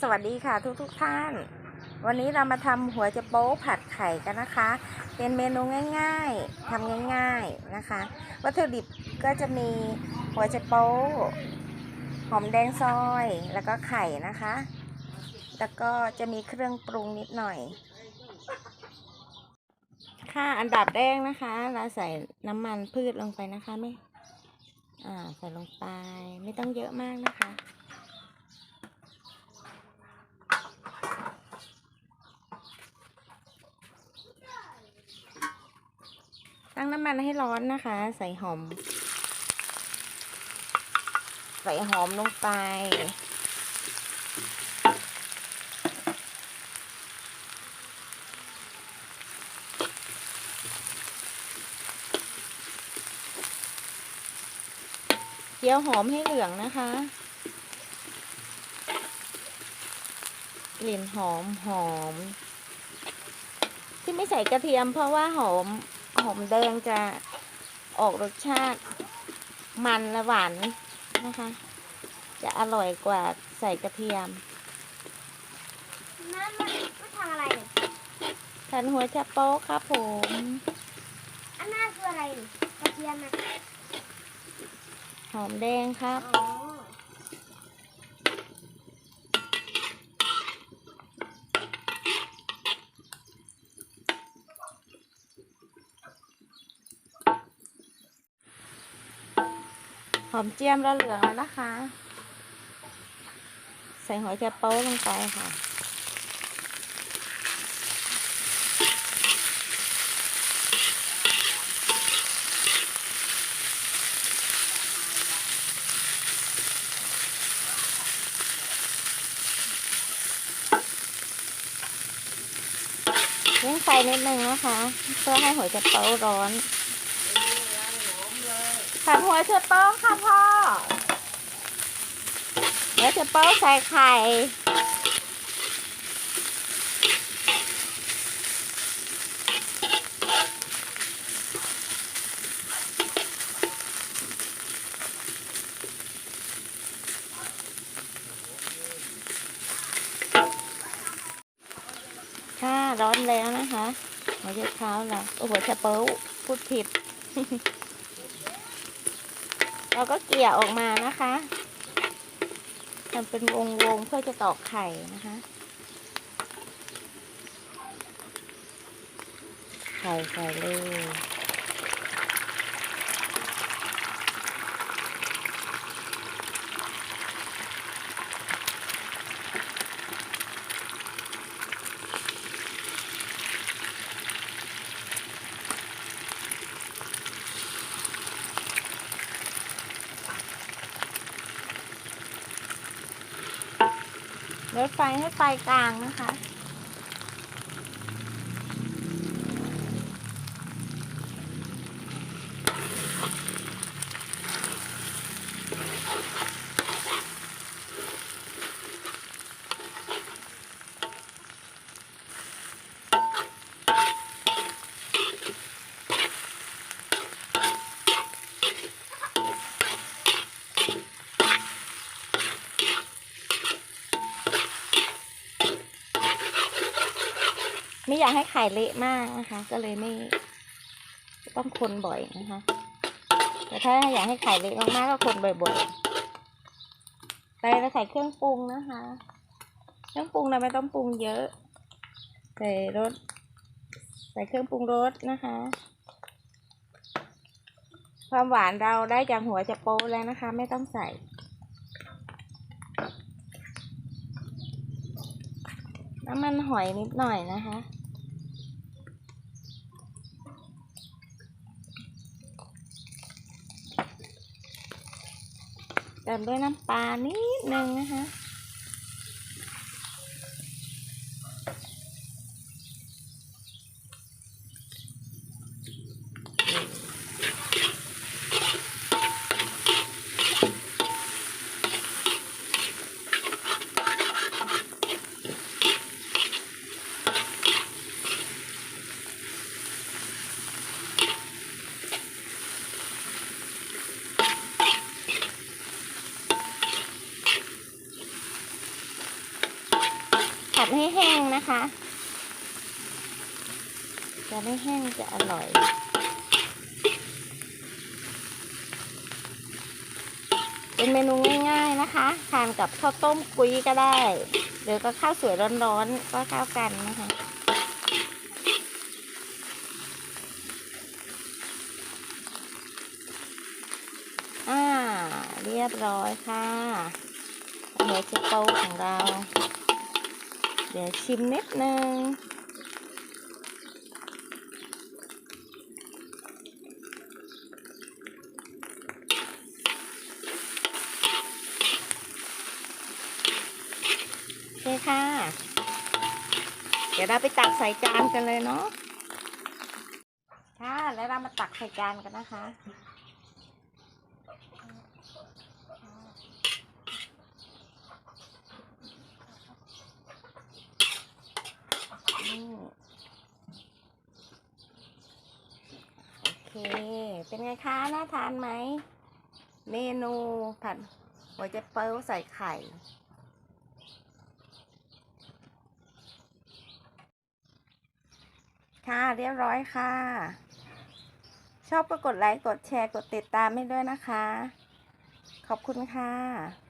สวัสดีค่ะทุกทุกท่าน วันนี้เรามาทำหัวจะโป๊ผัดไข่กันนะคะ เป็นเมนูง่ายๆทำง่ายๆนะคะ วัตถุดิบก็จะมีหัวจะโป๊หอมแดงซอยแล้วก็ไข่นะคะ แล้วก็จะมีเครื่องปรุงนิดหน่อย ค่ะอันดับแรกนะคะ เราใส่น้ำมันพืชลงไปนะคะไม่อ่าใส่ลงไปไม่ต้องเยอะมากนะคะ ตั้งน้ำมันให้ร้อนนะคะ ใส่หอม ใส่หอมลงไป เจียวหอมให้เหลืองนะคะกลิ่นหอมหอม ที่ไม่ใส่กระเทียมเพราะว่าหอม หอมแดงจะออกรสชาติมันและหวานนะคะ จะอร่อยกว่าใส่กระเทียมนั่นมันมันทำอะไรเนี่ยทันหัวชะโป๊กครับผม อันนั้นคืออะไรเนี่ยกระเทียมนะหอมแดงครับ หอมเจียมแล้วเหลืองแล้วนะคะ ใส่หัวชะโป๊กลงไปค่ะเร่งไฟนิดนึงนะคะ เพื่อให้หัวจะเป้าร้อน ผัดหัวเชเป้าค่ะพ่อหัวเชเป้าใส่ไข่ ค่ะร้อนแล้วนะคะหัวใจเท้าเราโอ้โหัวชะเป้าพูดผิด เราก็เกี่ยออกมานะคะทำเป็นวงวงๆเพื่อจะตอกไข่นะคะ ไข่ใส่เลย ลดไฟให้ไฟกลางนะคะ ไม่อยากให้ไข่เละมากนะคะ ก็เลยไม่ต้องคนบ่อยนะคะ แต่ถ้าอยากให้ไข่เละมากๆก็คนบ่อยๆไปแล้วใส่เครื่องปรุงนะคะ เครื่องปรุงเราไม่ต้องปรุงเยอะใส่รสใส่เครื่องปรุงรสนะคะ ความหวานเราได้จากหัวจะโป๊แล้วนะคะ ไม่ต้องใส่น้ำมันหอยนิดหน่อยนะคะ ติมด้วยน้ำปลานิดนึงนะคะ ให้แห้งนะคะ จะไม่แห้งจะอร่อย เป็นเมนูง่ายๆนะคะทานกับข้าวต้มกุ้ยก็ได้ หรือก็ข้าวสวยร้อนๆก็เข้ากันนะคะอ่าเรียบร้อยค่ะหัวเชโปของเรา เดี๋ยวชิมนิดนึงโอเคค่ะ เดี๋ยวเราไปตักใส่จานกันเลยเนาะ ค่ะ แล้วเรามาตักใส่จานกันนะคะ โอเค เป็นไงคะ น่าทานไหม เมนูผัดหัวใจเปิ้ลใส่ไข่ค่ะเรียบร้อยค่ะ ชอบก็กดไลค์ กดแชร์ กดติดตามให้ด้วยนะคะ ขอบคุณค่ะ